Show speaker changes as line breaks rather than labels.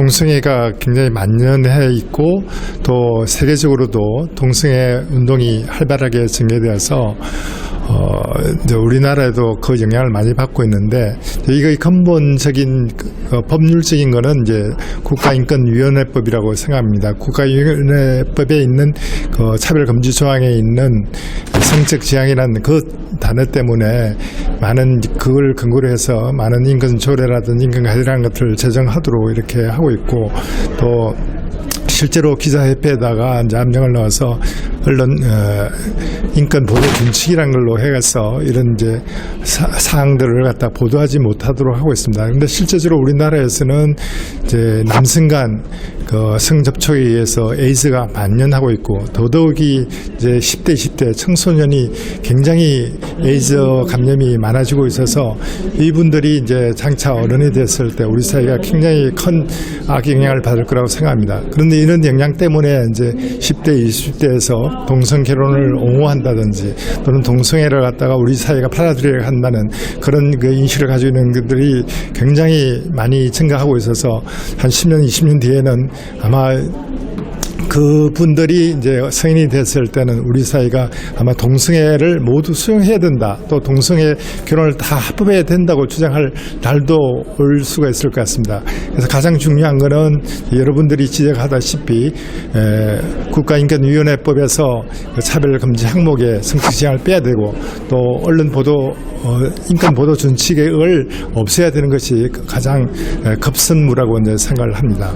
동성애가 굉장히 만연해 있고 또 세계적으로도 동성애 운동이 활발하게 전개되어서 어, 이제 우리나라에도 그 영향을 많이 받고 있는데 이거 근본적인 그 법률적인 거는 이제 국가인권위원회법이라고 생각합니다. 국가인권위원회법에 있는 그 차별금지 조항에 있는 성적 지향이라는 그 단어 때문에 많은 그걸 근거로 해서 많은 인권 조례라든 인권 가이드라는 것들을 제정하도록 이렇게 하고 있고 또 실제로 기자협회에다가 이제 압력을 넣어서 언론 어, 인권 보도 준칙이라는 걸로 해서 이런 이제 사, 사항들을 갖다 보도하지 못하도록 하고 있습니다. 그런데 실제적으로 우리나라에서는 이제 남성 간 그 성접촉에 의해서 에이즈가 만연하고 있고 더더욱이 이제 10대, 20대 청소년이 굉장히 에이즈 감염이 많아지고 있어서 이분들이 이제 장차 어른이 됐을 때 우리 사회가 굉장히 큰 악영향을 받을 거라고 생각합니다. 그런데 이런 영향 때문에 이제 10대, 20대에서 동성 결혼을 옹호한다든지 또는 동성애를 갖다가 우리 사회가 받아들여야 한다는 그런 그 인식을 가지고 있는 분들이 굉장히 많이 증가하고 있어서 한 10년, 20년 뒤에는 아마 그분들이 이제 성인이 됐을 때는 우리 사회가 아마 동성애를 모두 수용해야 된다. 또 동성애 결혼을 다 합법해야 된다고 주장할 날도 올 수가 있을 것 같습니다. 그래서 가장 중요한 거는 여러분들이 지적하다시피 에, 국가인권위원회법에서 그 차별금지 항목에 지향을 빼야 되고 또 언론 보도 어, 인권 보도 준칙을 없애야 되는 것이 가장 에, 급선무라고 이제 생각을 합니다.